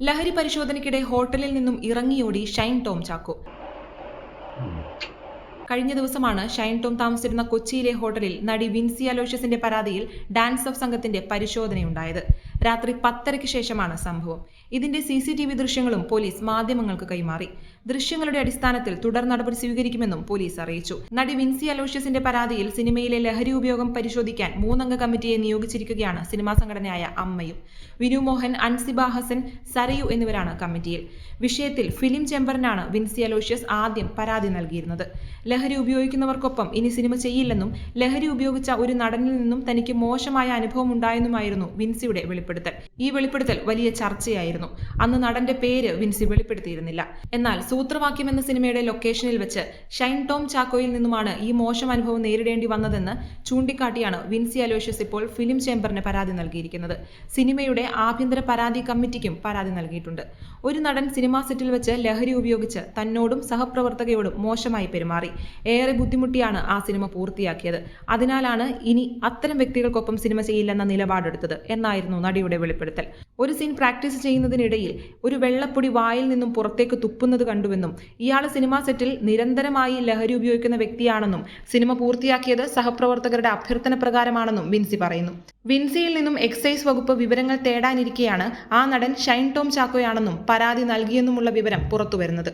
ലഹരി പരിശോധനയ്ക്കിടെ ഹോട്ടലിൽ നിന്നും ഇറങ്ങിയോടി ഷൈൻ ടോം ചാക്കോ. കഴിഞ്ഞ ദിവസമാണ് ഷൈൻ ടോം താമസിച്ചിരുന്ന കൊച്ചിയിലെ ഹോട്ടലിൽ നടി വിൻസി അലോഷ്യസിന്റെ പരാതിയിൽ ഡാൻസ് ഓഫ് സംഘത്തിന്റെ പരിശോധനയുണ്ടായത്. രാത്രി പത്തരയ്ക്ക് ശേഷമാണ് സംഭവം. ഇതിന്റെ സി സി ടി വി ദൃശ്യങ്ങളും പോലീസ് മാധ്യമങ്ങൾക്ക് കൈമാറി. ദൃശ്യങ്ങളുടെ അടിസ്ഥാനത്തിൽ തുടർ നടപടി സ്വീകരിക്കുമെന്നും പോലീസ് അറിയിച്ചു. നടി വിൻസി അലോഷ്യസിന്റെ പരാതിയിൽ സിനിമയിലെ ലഹരി ഉപയോഗം പരിശോധിക്കാൻ മൂന്നംഗ കമ്മിറ്റിയെ നിയോഗിച്ചിരിക്കുകയാണ് സിനിമാ സംഘടനയായ അമ്മയും. വിനു മോഹൻ അൻസിബ ഹസൻ സരയു എന്നിവരാണ് കമ്മിറ്റിയിൽ. വിഷയത്തിൽ ഫിലിം ചേംബറിനാണ് വിൻസി അലോഷ്യസ് ആദ്യം പരാതി നൽകിയിരുന്നത്. ലഹരി ഉപയോഗിക്കുന്നവർക്കൊപ്പം ഇനി സിനിമ ചെയ്യില്ലെന്നും ലഹരി ഉപയോഗിച്ച ഒരു നടനിൽ നിന്നും തനിക്ക് മോശമായ അനുഭവം ഉണ്ടായെന്നുമായിരുന്നു വിൻസിയുടെ വെളിപ്പെടുത്തൽ ഈ വെളിപ്പെടുത്തൽ വലിയ ചർച്ചയായിരുന്നു. അന്ന് നടന്റെ പേര് വിൻസി വെളിപ്പെടുത്തിയിരുന്നില്ല. എന്നാൽ സൂത്രവാക്യം എന്ന സിനിമയുടെ ലൊക്കേഷനിൽ വെച്ച് ഷൈൻ ടോം ചാക്കോയിൽ നിന്നുമാണ് ഈ മോശം അനുഭവം നേരിടേണ്ടി വന്നതെന്ന് ചൂണ്ടിക്കാട്ടിയാണ് വിൻസി അലോഷ്യസ് ഇപ്പോൾ ഫിലിം ചേംബറിന് പരാതി നൽകിയിരിക്കുന്നത്. സിനിമയുടെ ആഭ്യന്തര പരാതി കമ്മിറ്റിക്കും പരാതി നൽകിയിട്ടുണ്ട്. ഒരു നടൻ സിനിമാ സെറ്റിൽ വെച്ച് ലഹരി ഉപയോഗിച്ച് തന്നോടും സഹപ്രവർത്തകയോടും മോശമായി പെരുമാറി. ഏറെ ബുദ്ധിമുട്ടിയാണ് ആ സിനിമ പൂർത്തിയാക്കിയത്. അതിനാലാണ് ഇനി അത്തരം വ്യക്തികൾക്കൊപ്പം സിനിമ ചെയ്യില്ലെന്ന നിലപാടെടുത്തത് എന്നായിരുന്നു നടിയുടെ വെളിപ്പെടുത്തൽ. ഒരു സീൻ പ്രാക്ടീസ് ചെയ്യുന്നതിനിടയിൽ ഒരു വെള്ളപ്പൊടി വായിൽ നിന്നും പുറത്തേക്ക് തുപ്പുന്നത് കണ്ടുവെന്നും ഇയാൾ സിനിമാ സെറ്റിൽ നിരന്തരമായി ലഹരി ഉപയോഗിക്കുന്ന വ്യക്തിയാണെന്നും സിനിമ പൂർത്തിയാക്കിയത് സഹപ്രവർത്തകരുടെ അഭ്യർത്ഥന പ്രകാരമാണെന്നും വിൻസി പറയുന്നു. വിൻസിയിൽ നിന്നും എക്സൈസ് വകുപ്പ് വിവരങ്ങൾ തേടാനിരിക്കെയാണ് ആ നടൻ ഷൈൻ ടോം ചാക്കോയാണെന്നും പരാതി നൽകിയെന്നുമുള്ള വിവരം പുറത്തുവരുന്നത്.